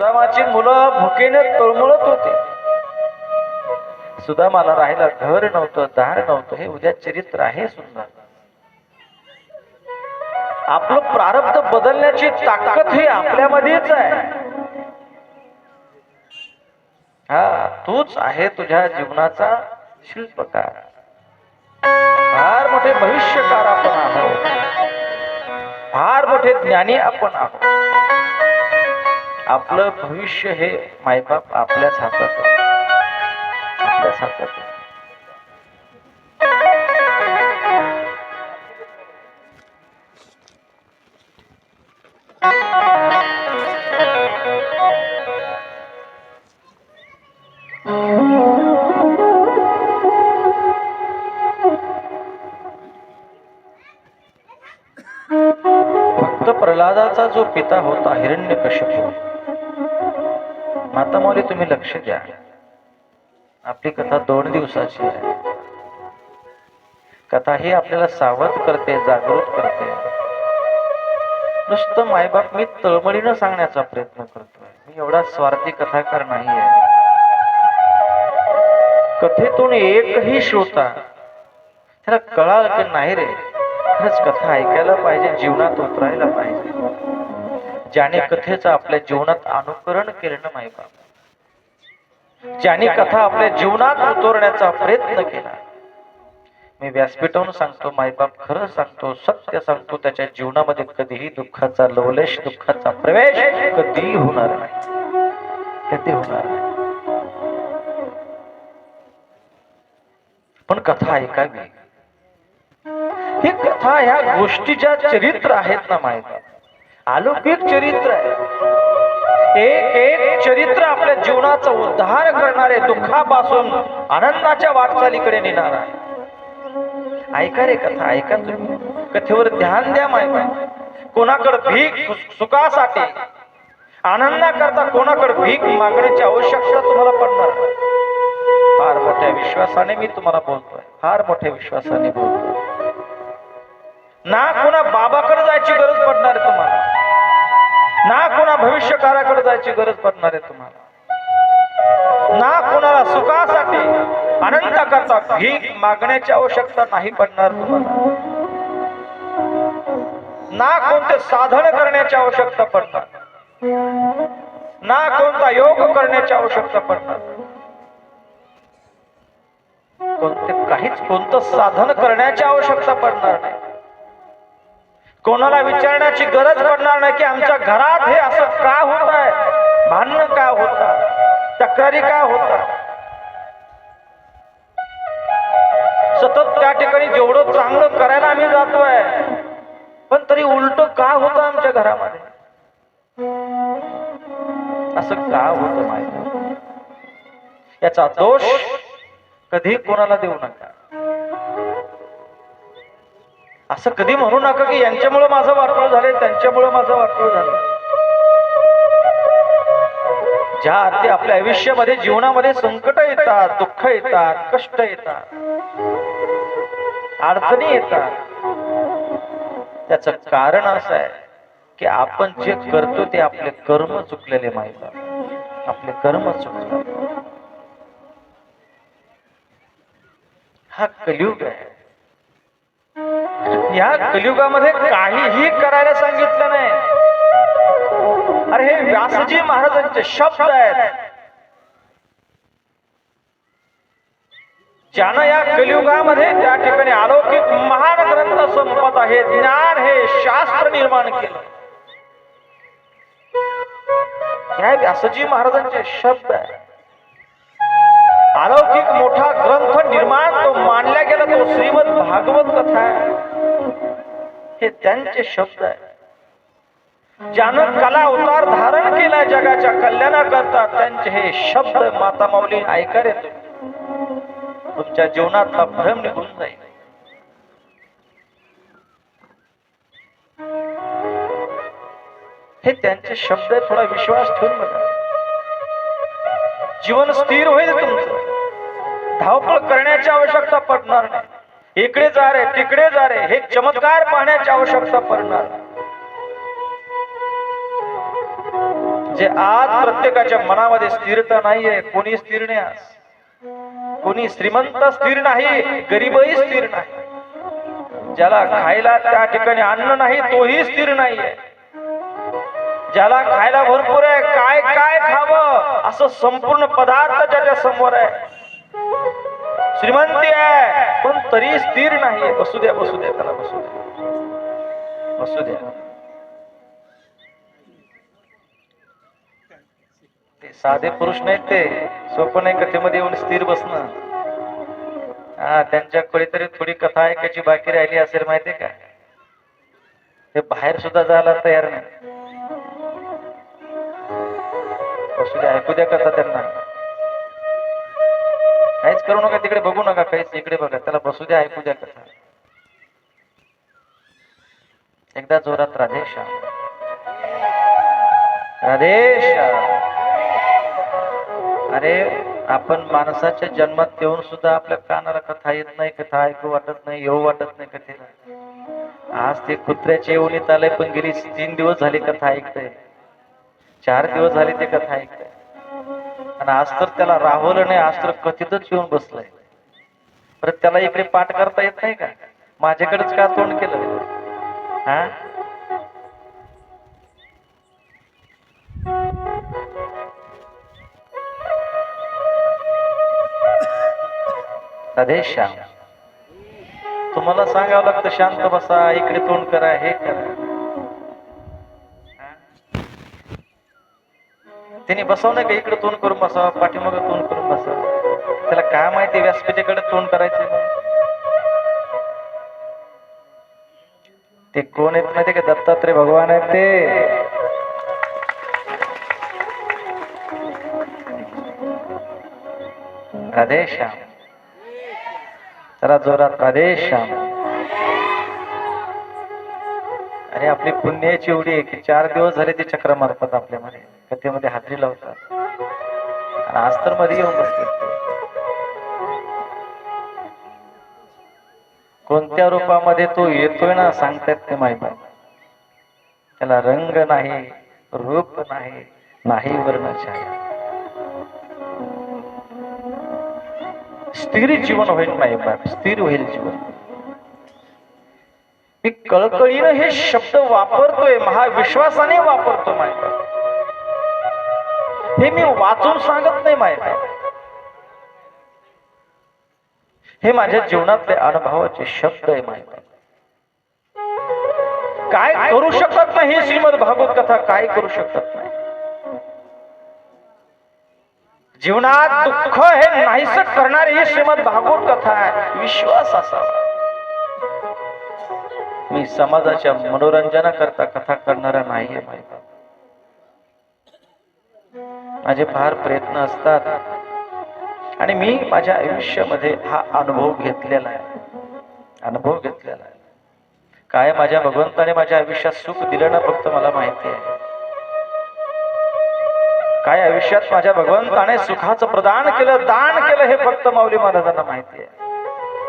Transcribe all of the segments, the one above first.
सुदामाची मुलं भुकेने तळमळत होते. सुदामाला राहायला घर नव्हतं दार नव्हतं हे उद्या चरित्र आहे सुंदर. आपलं प्रारब्ध बदलण्याची ताकद ही आपल्यामध्येच आहे. हा तूच आहे तुझ्या जीवनाचा शिल्पकार. फार मोठे भविष्यकार आपण आहोत. फार मोठे ज्ञानी आपण आहोत. आपलं भविष्य हे मायबाप आपल्याच हातात आपल्याच हातात फक्त प्रल्हादाचा जो पिता होता हिरण्य कश्यप आता मौली तुम्ही लक्ष द्या. आपली कथा दोन दिवसाची आहे. कथा ही आपल्याला सावध करते जागृत करते. नुसतं मायबाप मी तळमळीनं सांगण्याचा प्रयत्न करतोय. मी एवढा स्वार्थी कथाकार नाही आहे. कथेतून एकही श्रोता त्याला कळाल की नाही रे खरंच कथा ऐकायला पाहिजे जीवनात उतरायला पाहिजे. ज्याने कथेचं आपल्या जीवनात अनुकरण केलं ना मायबाप? ज्याने कथा आपल्या जीवनात उतरण्याचा प्रयत्न केला. मी व्यासपीठावरून सांगतो मायबाप खरं सांगतो सत्य सांगतो त्याच्या जीवनामध्ये कधीही दुःखाचा लवलेश दुःखाचा प्रवेश कधीही होणार नाही. कधी होणार नाही. पण कथा ऐकावी. ही कथा ह्या गोष्टीच्या चरित्र आहेत ना मायबाप. अलौकिक चरित्र आहे. एक एक चरित्र आपल्या जीवनाचा उद्धार करणारे दुःखापासून आनंदाच्या वाटचालीकडे नेणार आहे. ऐका रे कथा ऐका तुम्ही. कथेवर ध्यान द्या मायबा कोणाकडे भीक सुखासाठी? आनंदाकरता कोणाकडे भीक मागण्याची आवश्यकता तुम्हाला पडणार. फार मोठ्या विश्वासाने मी तुम्हाला बोलतोय. फार मोठ्या विश्वासाने बोलतोय. ना कोणा बाबाकडे जायची गरज पडणार आहे तुम्हाला. ना कोणा भविष्यकाराकडे जायची गरज पडणार आहे तुम्हाला. ना कोणाला सुखासाठी आनंदाकरता भीक मागण्याची आवश्यकता नाही पडणार तुम्हाला. ना कोणते साधन करण्याची आवश्यकता पडणार. ना कोणता योग करण्याची आवश्यकता पडणार. कोणते काहीच कोणतं साधन करण्याची आवश्यकता पडणार नाही. कोणाला विचारण्याची गरज पडणार नाही की आमच्या घरात हे असं का होत आहे? भांडण का होतात? तक्रारी का होतात? सतत त्या ठिकाणी जेवढं चांगलं करायला आम्ही जातोय पण तरी उलट का होतं आमच्या घरामध्ये? असं का होत माहिती? याचा दोष कधी कोणाला देऊ नका. असं कधी म्हणू नका की यांच्यामुळे माझं वाटोळ झालंय त्यांच्यामुळे माझं वाटोळ झालं ज्या अर्थी आपल्या आयुष्यामध्ये जीवनामध्ये संकट येतात दुःख येतात कष्ट येतात अडचणी येतात त्याच कारण असं आहे की आपण जे करतो ते आपले कर्म चुकलेले माहिती आपले कर्म चुकले हा कलयुग आहे. या कलियुगामध्ये काहीही करायला सांगितलं नाही. अरे हे व्यासजी महाराजांचे शब्द आहेत. ज्यानं या कलियुगामध्ये त्या ठिकाणी अलौकिक महान ग्रंथ संपत आहे ज्ञान हे शास्त्र निर्माण केलं. या व्यासजी महाराजांचे शब्द आहे अलौकिक मोठा ग्रंथ निर्माण तो मानला गेला तो श्रीमद भागवत कथा आहे. हे त्यांचे शब्द आहे ज्यानं कला अवतार धारण केला जगाच्या कल्याणाकरता त्यांचे हे शब्द माता माऊली ऐका रे तुमच्या जीवनातला भ्रम निघून जाईल. हे त्यांचे शब्द थोडा विश्वास ठेवून बघा. जीवन स्थिर होईल तुमचं. धावपळ करण्याची आवश्यकता पडणार नाही. इकडे जा रे तिकडे जा रे. हे चमत्कार पाहण्याची आवश्यकता पडणार. जे आज प्रत्येकाच्या मनामध्ये स्थिरता नाहीये कोणी स्थिर नाही आज. कोणी श्रीमंत स्थिर नाही गरीबही स्थिर नाही. ज्याला खायला त्या ठिकाणी अन्न नाही तोही स्थिर नाहीये. ज्याला खायला भरपूर आहे काय काय खावं असं संपूर्ण पदार्थ त्याच्यासमोर आहे. श्रीमंती आहे पण तरी स्थिर नाही. बसू द्या बसू द्या त्याला बसू द्या. बसू द्या. ते साधे पुरुष नाहीत ते. सोपं नाही कथेमध्ये येऊन स्थिर बसणं. हा त्यांच्याकडे तरी थोडी कथा ऐकायची बाकी राहिली असेल माहितीये का? ते बाहेर सुद्धा जायला तयार नाही बसू द्या ऐकू द्या कथा त्यांना. काहीच करू नका तिकडे बघू नका काहीच इकडे बघा. त्याला बसू द्या ऐकू द्या कथा. एकदा जोरात राधेश राधेश अरे आपण माणसाच्या जन्मात येऊन सुद्धा आपल्या कानाला कथा येत नाही कथा ऐकू वाटत नाही येऊ वाटत नाही कथेला. आज ते कुत्र्याचे येऊन येत आलंय पण गेली तीन दिवस झाली कथा ऐकतय. चार दिवस झाले ते कथा ऐकतय. आणि आज तर त्याला राहवलं नाही आज तर कथितच येऊन बसलंय. परत त्याला इकडे पाठ करता येत नाही का? माझ्याकडेच का तोंड केलं हा? राधेश्याम तुम्हाला सांगावं लागतं शांत बसा इकडे तोंड करा हे करा. त्यांनी बसवलं का? इकडे तोंड करून बसावा पाठीमाग तोंड करून बसावं. त्याला काय माहिती व्यासपीठेकडे तोंड करायचे ते कोण येत माहिती का? दत्तात्रय भगवान आहेत ते. राधेश्याम जरा जोरात राधेश्याम अरे आपली पुण्याची एवढी आहे की चार दिवस झाले ते चक्र मारतात आपल्यामध्ये. कथेमध्ये हातरी लावतात. आणि आज तर मध्ये येऊन बसले. कोणत्या रूपामध्ये तो येतोय ना सांगतायत ते माहिती त्याला रंग नाही रूप नाही नाही वर्ण छाया स्थिर जीवन होईल माईबाप स्थिर होईल जीवन. मी कळकळीनं हे शब्द वापरतोय महाविश्वासाने वापरतो माईबाप हे मी वाचून सांगत नाही माईबाप हे माझ्या जीवनातले अनुभवाचे शब्द आहे माईबाप काय करू शकत नाही ही श्रीमद भागवत कथा काय करू शकत नाही. जीवनात दुःख हे नाहीस करणारी ही श्रीमद भागवत कथा आहे. विश्वास असा. मी समाजाच्या मनोरंजना करता कथा करणारा नाहीये माहिती माझे फार प्रयत्न असतात. आणि मी माझ्या आयुष्यामध्ये हा अनुभव घेतलेला आहे. अनुभव घेतलेला आहे. काय माझ्या भगवंताने माझ्या आयुष्यात सुख दिलं ना फक्त मला माहिती आहे. काय आयुष्यात माझ्या भगवंताने सुखाचं प्रदान केलं दान केलं हे फक्त माऊली महाराजांना माहिती आहे.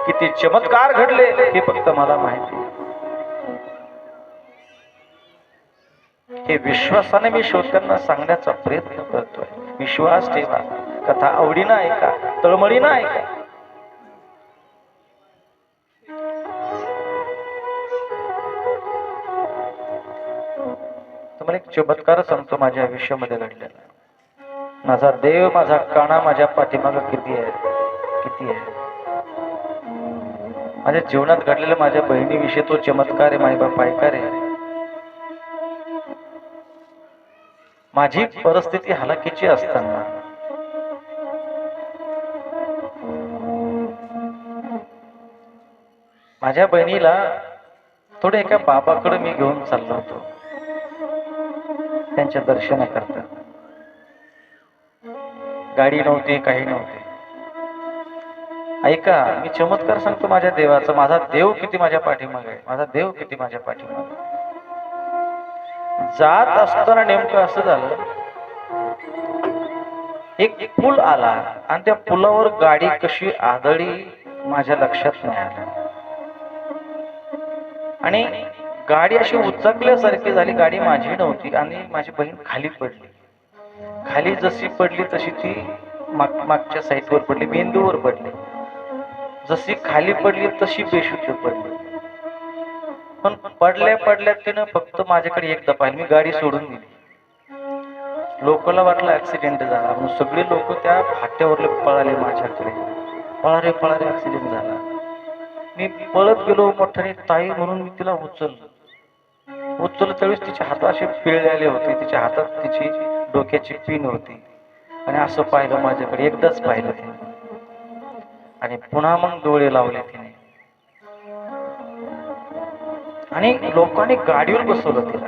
किती चमत्कार घडले हे फक्त मला माहिती हे विश्वासाने मी श्रोत्यांना सांगण्याचा प्रयत्न करतोय. विश्वास ठेवा. कथा आवडीनं ऐका. तळमळीनं ऐका. तुम्हाला एक चमत्कार सांगतो माझ्या आयुष्यामध्ये घडलेला. माझा देव माझा काणा माझ्या पाठीमाग किती आहे? किती आहे? माझ्या जीवनात घडलेला माझ्या बहिणीविषयी तो चमत्कार आहे माई बाप आहे. माझी परिस्थिती हलाखीची असताना. माझ्या बहिणीला थोडे एका बाबाकडे मी घेऊन चाललो होतो. त्यांच्या दर्शनाकरता. गाडी नव्हती काही नव्हते. ऐका मी चमत्कार सांगतो माझ्या देवाचा. माझा देव किती माझ्या पाठीमागे माझा देव किती माझ्या पाठीमागे जात असताना नेमकं असं झालं एक पूल आला आणि त्या पुलावर गाडी कशी आदळी माझ्या लक्षात नाही आलं. आणि गाडी अशी उचकल्यासारखी झाली गाडी माझी नव्हती आणि माझी बहीण खाली पडली. खाली जशी पडली तशी ती माग मागच्या साईडवर पडली मेंदूवर पडली. जशी खाली पडली तशी बेशुद्ध पडली. पण पडल्या पडल्या तिनं फक्त माझ्याकडे एकदा पाहिलं मी गाडी सोडून दिली. लोकांना वाटलं ऍक्सिडेंट झाला. म्हणून सगळे लोक त्या फाट्यावरले पळाले माझ्याकडे. पळारे पळारे ऍक्सिडेंट झाला. मी पळत गेलो मोठ्याने ताई म्हणून मी तिला उचललं. उचललं त्यावेळेस तिच्या हात असे पिळलेले होते. तिच्या हातात तिची डोक्याची पिन होती. आणि असं पाहिलं माझ्याकडे. एकदाच पाहिलं तिने. आणि पुन्हा मग डोळे लावले तिने. आणि लोकांनी गाडीवर बसवलं तिला.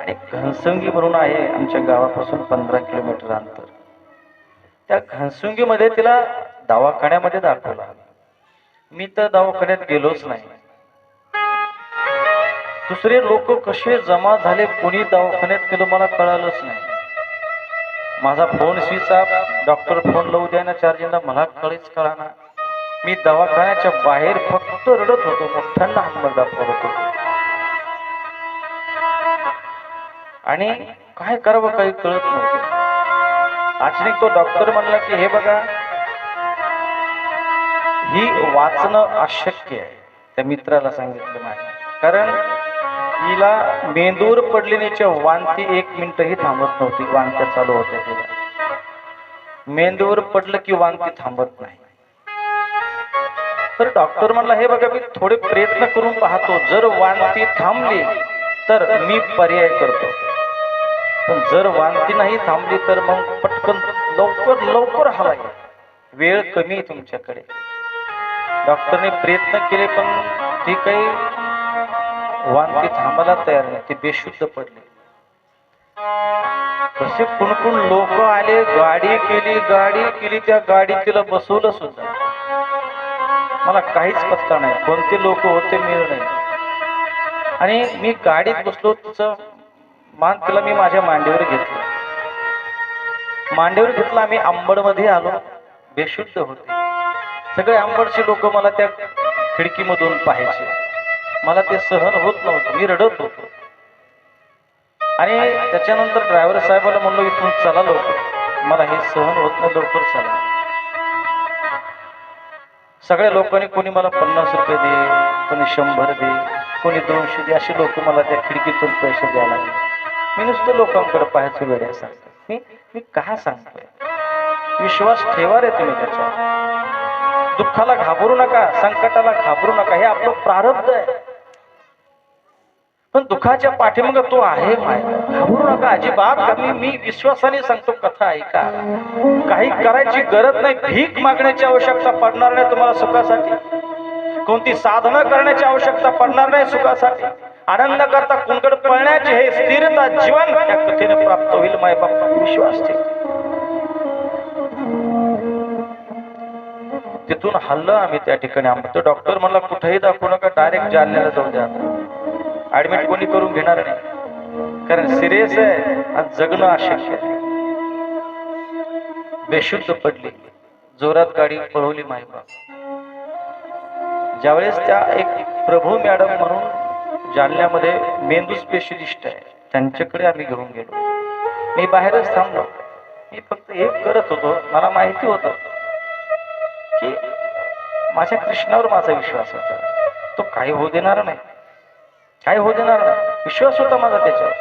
आणि घनसंगी म्हणून आहे आमच्या गावापासून पंधरा किलोमीटर अंतर. त्या घनसुंगीमध्ये तिला दवाखान्यामध्ये दाखवला. मी तर दवाखान्यात गेलोच नाही. दुसरे लोक कसे जमा झाले कोणी दवाखान्यात गेलो मला कळालंच नाही. माझा phone switch off doctor phone लावू द्या ना चार्जिंगला मला कळीच कळाना. मी दवाखान्याच्या बाहेर फक्त रडत होतो. मोठ्यांना हंबल दाखवत होतो. आणि काय करावं काही कळत नव्हतं. अचानक तो डॉक्टर म्हणला की हे बघा ही वाचणं अशक्य आहे. त्या मित्राला सांगितलं माझ्या कारण हिला मेंदूर पडलेलीच्या वांती एक मिनिटही थांबत नव्हती. वांत्या चालू होत्या तिला. मेंदूवर पडलं की वांती थांबत नाही. तर डॉक्टर म्हणला हे बघा मी थोडे प्रयत्न करून पाहतो. जर वांती थांबली तर मी पर्याय करतो. पण जर वांती नाही थांबली तर मग पटकन लवकर लवकर हलाय वेळ कमी आहे तुमच्याकडे. डॉक्टरने प्रयत्न केले पण ती काही वांती थांबायला तयार नाही. ती बेशुद्ध पडली. कसे कुणकुण लोक आले गाडी केली गाडी केली त्या गाडीत तिला बसवलं सुद्धा. मला काहीच पत्ता नाही. कोणते लोक होते मिळ नाही. आणि मी गाडीत बसलो तिचं मान तिला मी माझ्या मांडीवर घेतलं. मांडीवर घेतला आम्ही आंबडमध्ये आलो. बेशुद्ध होते. सगळे आंबडचे लोक मला त्या खिडकीमधून पाहायचे. मला ते सहन होत नव्हतं. मी रडत होतो. आणि त्याच्यानंतर ड्रायव्हर साहेबाला म्हणलो इथून चला लवकर. मला हे सहन होत नाही लवकर चला. सगळ्या लोकांनी कोणी मला पन्नास रुपये दे कोणी शंभर दे कोणी दोनशे दे असे लोक मला त्या खिडकीतून पैसे द्यायला लागले. मी नुसतं लोकांकडे पाहायचं वेड्या सांगतो मी मी का सांगतोय? विश्वास ठेवा रे तुम्ही त्याच्यावर. दुःखाला घाबरू नका संकटाला घाबरू नका. हे आपलं प्रारब्ध आहे. पण दुःखाच्या पाठीमाग तो आहे माय. घाबरू नका अजिबात कमी मी विश्वासाने सांगतो कथा ऐका. काही करायची गरज नाही भीक मागण्याची आवश्यकता पडणार नाही तुम्हाला सुखासाठी. कोणती साधना करण्याची आवश्यकता पडणार नाही सुखासाठी. आनंद करता कुंकड पळण्याचे हे स्थिरता जीवन त्या कथेने प्राप्त होईल माय बाप्पा विश्वास ठेव. तिथून हल्लं आम्ही त्या ठिकाणी. आम्ही तो डॉक्टर म्हणला कुठेही दाखवू नका डायरेक्ट जालन्याला जाऊ द्या ऍडमिट कोणी करून घेणार नाही. कारण सिरियस आहे आणि जगणं अशक्य आहे. बेशुद्ध पडली. जोरात गाडी पळवली मायबाप. ज्यावेळेस त्या एक प्रभू मॅडम म्हणून जालन्यामध्ये मेंदू स्पेशलिस्ट आहे त्यांच्याकडे आम्ही घेऊन गेलो. मी बाहेरच थांबलो. मी फक्त एक करत होतो. मला माहिती होतं की माझ्या कृष्णावर माझा विश्वास होता. तो काही होऊ देणार नाही. काय होऊ देणार ना विश्वास होता माझा त्याच्यावर.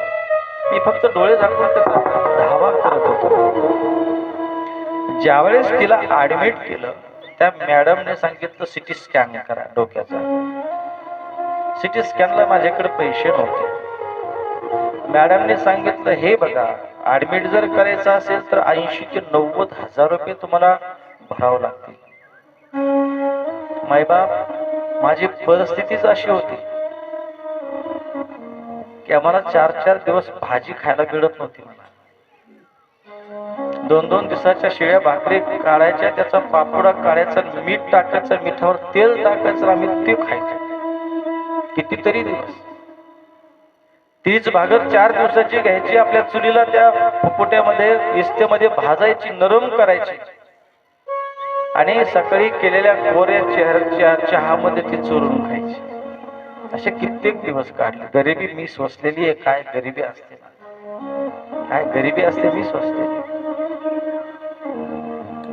मी फक्त डोळे झाकून त्याचा धावा करत होतो. ज्यावेळेस तिला ऍडमिट केलं त्या मॅडमने सांगितलं सिटी स्कॅन करा डोक्याचा. सिटी स्कॅनला माझ्याकडे पैसे नव्हते. मॅडमने सांगितलं हे बघा ऍडमिट जर करायचं असेल तर ऐंशी ते नव्वद हजार रुपये तुम्हाला भरावं लागतील. मायबाप माझी परिस्थितीच अशी होती. की आम्हाला चार चार दिवस भाजी खायला मिळत नव्हती मला दोन दोन दिवसाच्या शिळ्या भाकरी काढायच्या त्याचा पापोडा काढायचा मीठ टाकायचं मिठावर तेल टाकायचं आम्ही ते खायचं. कितीतरी दिवस. तीच भाकर चार दिवसाची घ्यायची आपल्या चुलीला त्या फुफुट्यामध्ये इस्तेमध्ये भाजायची नरम करायची. आणि सकाळी केलेल्या कोऱ्या चेहऱ्याच्या चहामध्ये ती चोरून खायची. असे कित्येक दिवस काढले. गरिबी मी सोसलेली आहे काय गरिबी असते? काय गरिबी असते मी स्वस्त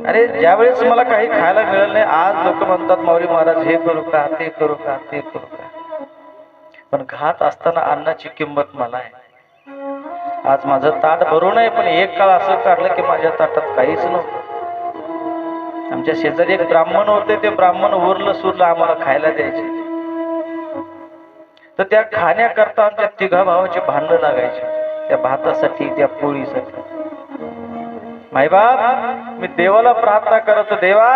अरे ज्यावेळेस मला काही खायला मिळालं नाही आज लोक म्हणतात माऊली महाराज हे करू का ते करू का ते करू का? पण घात असताना अन्नाची किंमत मला आहे. आज माझं ताट भरून आहे पण एक काळ असं काढलं की माझ्या ताटात काहीच नव्हतं. आमच्या शेजारी एक ब्राह्मण होते ते ब्राह्मण उरलं सुरलं आम्हाला खायला द्यायचे. तर त्या खाण्याकरता आमच्या तिघा भावाचे भांडणं लागायचे. त्या भातासाठी त्या पोळीसाठी. माईबाप मी देवाला प्रार्थना करत देवा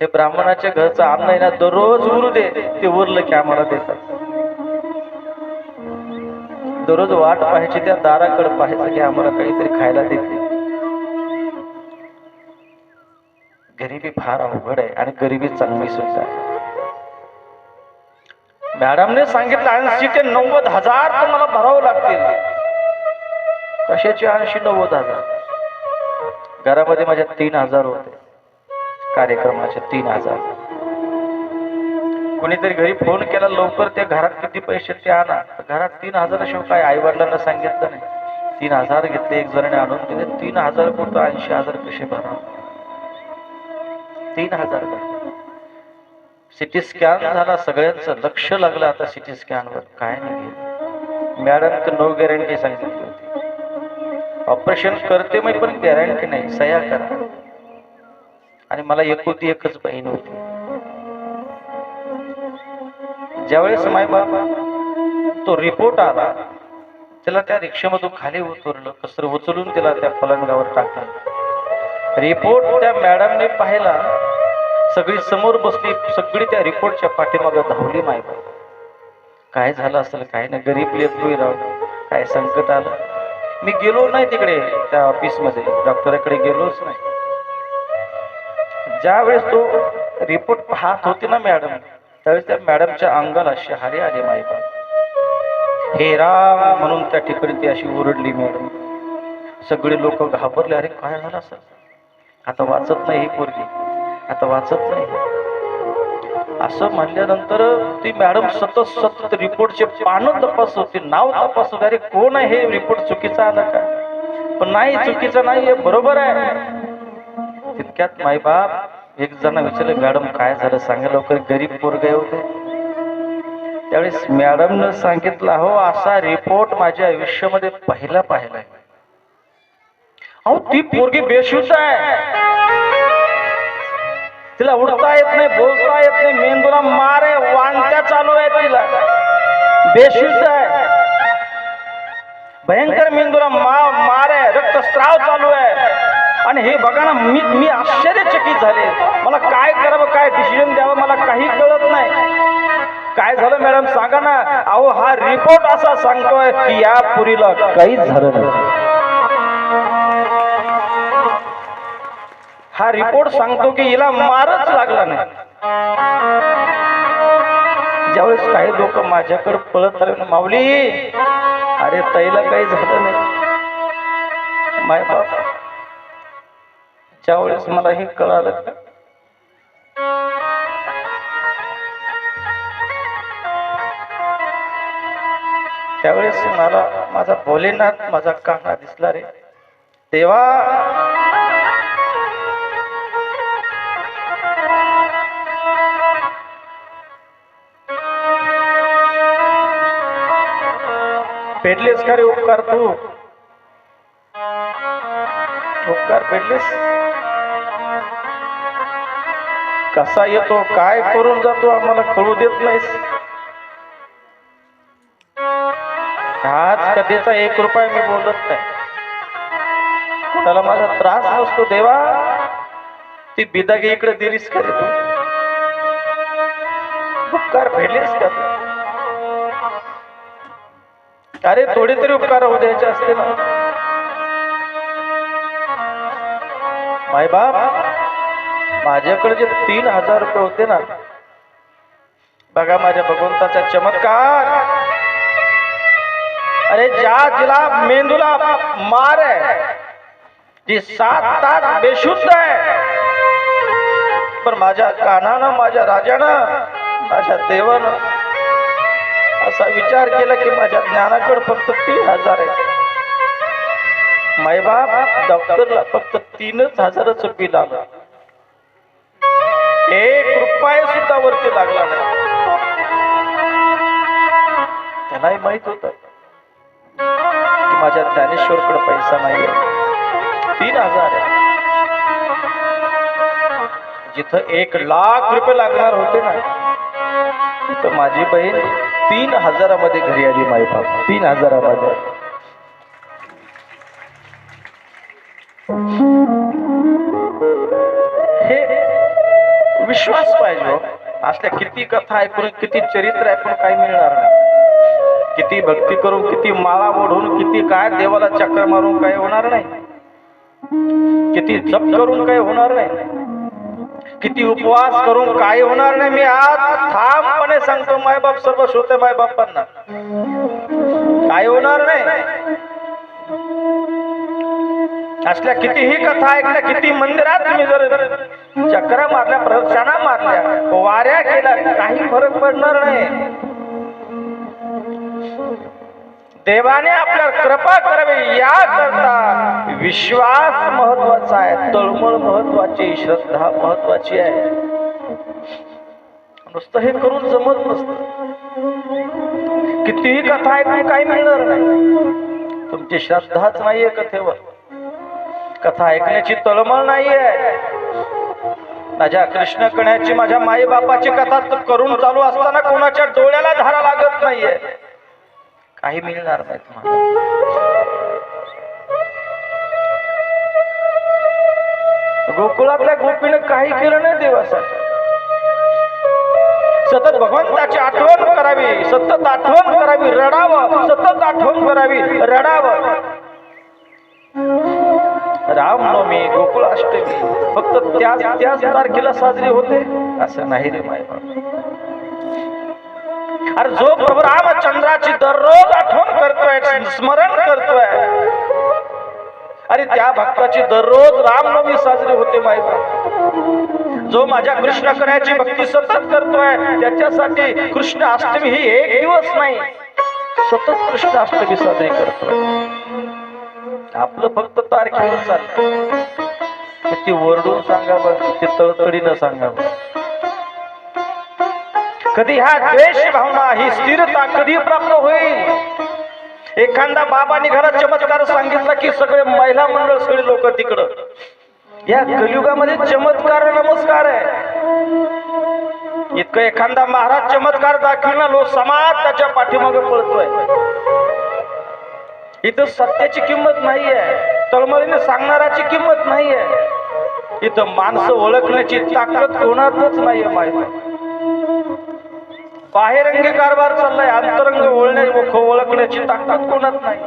हे ब्राह्मणाच्या घरचं अन्न आहे ना दररोज उरू दे. ते उरलं की आम्हाला देतात. दररोज वाट पाहायची त्या दाराकडे पाहायचं की आम्हाला काहीतरी खायला देते गरिबी फार अवघड आहे आणि गरिबी चांगली सुद्धा आहे. मॅडमने सांगितलं ऐंशी ते नव्वद हजार तुम्हाला भरावं लागतील. कशाचे ऐंशी नव्वद हजार? घरामध्ये माझ्या तीन हजार होते. कार्यक्रमाचे तीन हजार. कोणीतरी घरी फोन केला लवकर त्या घरात किती पैसे ते आणा. घरात तीन हजाराशिवाय काय आई वडिलांना सांगितलं नाही. तीन हजार घेतले एक जणाने आणून दिले. तीन हजार कुठं ऐंशी हजार कसे भरा. तीन हजार सिटी स्कॅन झाला सगळ्यांचं लक्ष लागलं आता सिटी स्कॅनवर काय नाही मॅडम तर नो गॅरंटी सांगितली होती. ऑपरेशन करते मी पण गॅरंटी नाही. सह्या करा. आणि मला एकुलती एकच बहीण होती. ज्यावेळेस माय बाबा तो रिपोर्ट आला त्याला त्या रिक्षामधून खाली उतरलं कसर उचलून त्याला त्या पलंगावर टाकलं. रिपोर्ट त्या मॅडमने पाहिला. सगळी समोर बसली सगळी त्या रिपोर्टच्या पाठीमागं धावली माय बाबा काय झालं असेल काय नाही गरीब लेकरू राव काय संकट आलं? मी गेलो नाही तिकडे त्या ऑफिसमध्ये. डॉक्टराकडे गेलोच नाही. ज्यावेळेस तो रिपोर्ट पाहत होते ना मॅडम त्यावेळेस त्या मॅडमच्या अंगाला शहारे आले मायबा हे राम म्हणून त्या ठिकाणी ती अशी ओरडली मॅडम. सगळे लोक घाबरले अरे काय झालं असं आता वाचत नाही ही पोरगी. आता वाचत नाही. असं म्हणल्यानंतर ती मॅडम सतत सतत रिपोर्टचे पानं तपास होती नाव तपास होते अरे कोण आहे हे रिपोर्ट? चुकीचा आला का? पण नाही चुकीचं नाही हे बरोबर आहे. तितक्यात मायबाप एक जण विचारलं मॅडम काय झालं? सांगा लवकर गरीब पोरगे होते त्यावेळेस मॅडमनं सांगितलं हो असा रिपोर्ट माझ्या आयुष्यामध्ये पहिला पाहिलाय अहो ती पोरगी बेशुद्ध आहे. तिला उडता येत नाही बोलता येत नाही. मेंदूला मार आहे वांत्या चालू आहे तिला. बेशुद्ध आहे. भयंकर मेंदूला मा मार आहे चालू आहे. आणि हे बघा ना मी मी आश्चर्यचकित झाले. मला काय करावं काय डिसिजन द्यावं मला काही कळत नाही. काय झालं मॅडम सांगा ना. अहो हा रिपोर्ट असा सांगतोय की या पुरीला काहीच झालं नाही. हा रिपोर्ट सांगतो की हिला मारच लागला नाही. ज्यावेळेस काही लोक माझ्याकडे पळत आले माऊली अरे ताईला काही झालं नाही. माय बाप. ज्यावेळेस मला हे कळालं त्यावेळेस मला माझा भोलेनाथ माझा काना दिसला रे. तेव्हा भेटलेस का रे उपकार तू? उपकार भेटलेस? कसा येतो? काय करून जातो आम्हाला कळू देत नाहीस? आज कधीचा एक रुपया मी बोलत नाही. कोणाला माझा त्रास नसतो देवा? ती बिदागी इकडे दिलीस का तू? उपकार भेटलीस का तू? अरे थोडे तरी उपकार होऊ द्यायचे असते ना माय बाप माझ्याकडे जे तीन हजार रुपये होते ना बघा माझ्या भगवंताचा चमत्कार. अरे ज्या जिला मेंदूला मार आहे जी सात तास बेशुद्ध आहे. पण माझ्या कानानं माझ्या राजानं माझ्या देवानं असा विचार केला की माझ्या ज्ञानाकडे फक्त तीन हजार आहे मायबाप डॉक्टरला फक्त तीनच हजाराचं बिल आलं. एक रुपया सुद्धा वरती लागला नाही. त्यालाही माहीत होत की माझ्या ज्ञानेश्वरकडे पैसा नाही तीन हजार आहे जिथं एक लाख रुपये लागणार होते ना तिथं माझी बहीण तीन हजारामध्ये घरी आली माई बाप. तीन हजारामध्ये. हे विश्वास पाहिजे हो. असल्या किती कथा ऐकून किती चरित्र ऐकून काही मिळणार नाही. किती भक्ती करून किती माळा ओढून किती काय देवाला चक्कर मारून काय होणार नाही. किती जप करून काय होणार नाही. किती उपवास करून काय होणार नाही. मी आज थांब ठामपणे सांगतो मायबाप सर्व श्रोते मायबापांना काय होणार नाही? असल्या कितीही कथा ऐकल्या किती मंदिरात तुम्ही जर चक्र मारल्या प्रदक्षिणा मारल्या वाऱ्या केल्या काही फरक पडणार नाही. देवाने आपल्या कृपा करावी या करता विश्वास महत्त्वाचा आहे तळमळ महत्वाची श्रद्धा महत्वाची आहे. नुसतं हे करून जमत नसत. कितीही कथा ऐकून काही मिळणार नाही. तुमची श्रद्धाच नाहीये कथेवर. कथा ऐकण्याची तळमळ नाहीये. माझ्या कृष्ण कण्याची माझ्या माई बापाची कथा करून चालू असताना कोणाच्या डोळ्याला धारा लागत नाहीये. काही मिळणार नाही तुम्हाला. गोकुळातल्या गोपीनं काही केलं नाही देवासाठी. सतत भगवंताची आठवण करावी सतत आठवण करावी रडावं सतत आठवण करावी रडावं. रामनवमी गोकुळाष्टमी फक्त त्याच त्याच तारखेला साजरी होते? असं नाही रे माय अरे जो प्रभू रामचंद्राची दररोज आठवण करतोय स्मरण करतोय. अरे त्या भक्ताची दररोज रामनवमी साजरी होते माहिती जो माझ्या कृष्ण करायची भक्ती सतत करतोय त्याच्यासाठी कृष्ण अष्टमी ही एक दिवस नाही सतत कृष्ण अष्टमी साजरी करतोय. आपलं फक्त तारखेवर चाललं ती वरडून सांगावं ते तळतडीनं सांगावं कधी ह्या द्वेष भावना ही स्थिरता कधी प्राप्त होईल? एखादा बाबाने घरात चमत्कार सांगितला की सगळे महिला मंडळ सगळे लोक तिकडं. या कलियुगामध्ये चमत्कार नमस्कार आहे. इतकं एखादा महाराज चमत्कार दाखविला लोक समाज त्याच्या पाठीमागे पळतोय. इथं सत्याची किंमत नाहीये तळमळीने सांगणाराची किंमत नाहीये. इथं माणसं ओळखण्याची ताकद कोणातच नाहीये माहिती. बाहेरंगी कारभार चाललाय. अंतरंग ओळण्या ओळखण्याची ताकद कोणात नाही?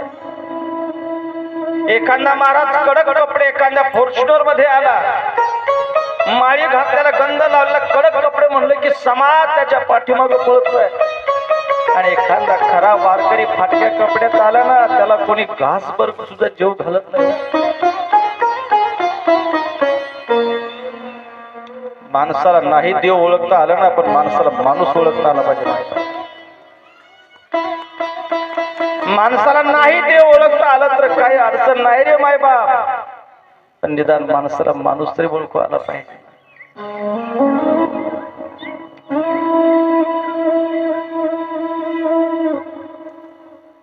एखादा महाराज कडक कपडे एखाद्या फॉर्च्युनरमध्ये आला. माळी घातल्याला गंध लावला कडक कपडे म्हणले की समाज त्याच्या पाठीमागे पळतोय. आणि एखादा खरा वारकरी फाटक्या कपड्यात आला ना त्याला कोणी घासभर सुद्धा जेव घालत नाही. माणसाला नाही देव ओळखता आलं ना पण माणसाला माणूस ओळखता आला पाहिजे. माणसाला. माणसाला नाही देव ओळखता आलं तर काही अडचण नाही रे माय बाप. पण निदान माणसाला माणूस तरी ओळखू आला पाहिजे.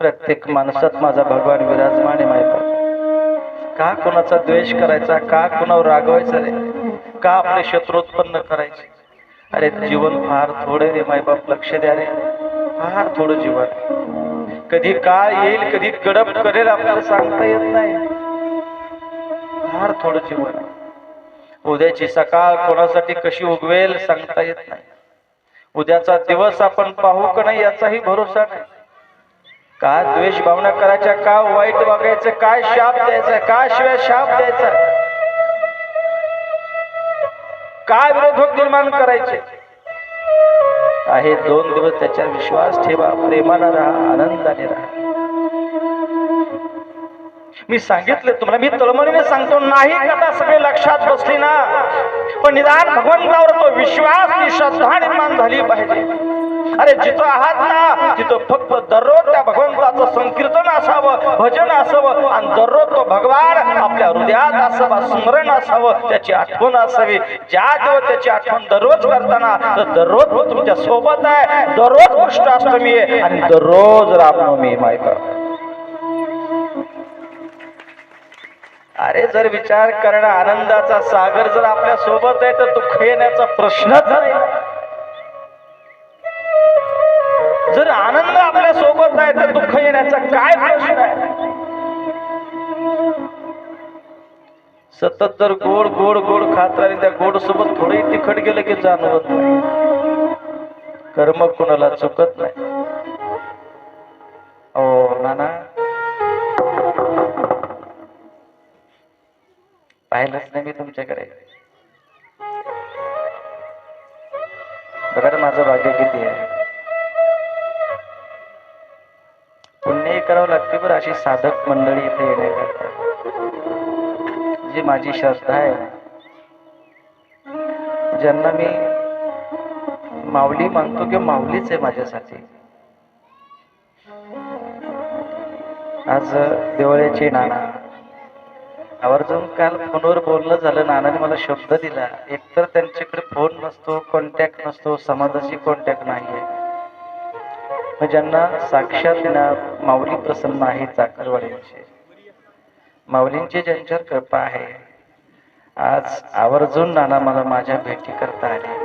प्रत्येक माणसात माझा भगवान विराजमान आहे माय बाप. का कोणाचा द्वेष करायचा का कोणावर रागवायचा रे? का आपले शत्रू उत्पन्न करायचे? अरे जीवन फार थोडे रे मायबाप लक्ष द्या रे. फार थोडं जीवन. कधी काळ येईल कधी गडप करेल आपल्याला सांगता येत नाही. फार थोडं जीवन. उद्याची सकाळ कोणासाठी कशी उगवेल सांगता येत नाही. उद्याचा दिवस आपण पाहू का नाही याचाही भरोसा नाही. का द्वेष भावना करायच्या का वाईट वागायचं काय शाप द्यायचा काय शिवाय शाप द्यायचा? काय विरोधक निर्माण करायचे? आहे दोन दिवस त्याच्यावर विश्वास ठेवा प्रेमानं राहा आनंदाने राहा. मी सांगितलं तुम्हाला मी तळमळीने सांगतो नाही कथा सगळे लक्षात बसली ना? पण निदान भगवंतावर तो विश्वास ती श्रद्धा निर्माण झाली पाहिजे. अरे जिथं आहात ना तिथं फक्त दररोज त्या भगवंताचं संकीर्तन असावं भजन असावं आणि दररोज तो भगवान आपल्या हृदयात असावा स्मरण असावं त्याची आठवण असावी. ज्या जेव्हा त्याची आठवण दररोज करताना तर दररोज तुमच्यासोबत आहे. दररोज कृष्णाष्टमी आहे आणि दररोज रामनवमी मायका अरे जर विचार करणं आनंदाचा सागर जर आपल्यासोबत आहे तर दुःख येण्याचा प्रश्नच नाही. जर आनंद आपल्यासोबत आहे तर दुःख येण्याचा काय प्रश्न आहे? सतत जर गोड गोड गोड खात राहिले त्या गोड सोबत थोडंही तिखट गेलं की जाणवत नाही. कर्म कुणाला चुकत नाही. ओ नाना. पाहिलंच नाही मी तुमच्याकडे. बघा ना माझं भाग्य किती आहे. पुण्यही करावं लागते बरं अशी साधक मंडळी इथे येण्याकरता. जी माझी श्रद्धा आहे. ज्यांना मी माऊली मानतो किंवा माऊलीच आहे माझ्यासाठी. आज देवळ्याची नाना. आवर्जून काल फोनवर बोलणं झालं. नानाने मला शब्द दिला. एकतर त्यांच्याकडे फोन नसतो कॉन्टॅक्ट नसतो समाजाशी कॉन्टॅक्ट नाही आहे मग ज्यांना साक्षात ना माऊली प्रसन्न आहे चाकरवाड्यांची माऊलींची ज्यांच्यावर कृपा आहे. आज आवर्जून नाना मला माझ्या भेटी करता आली.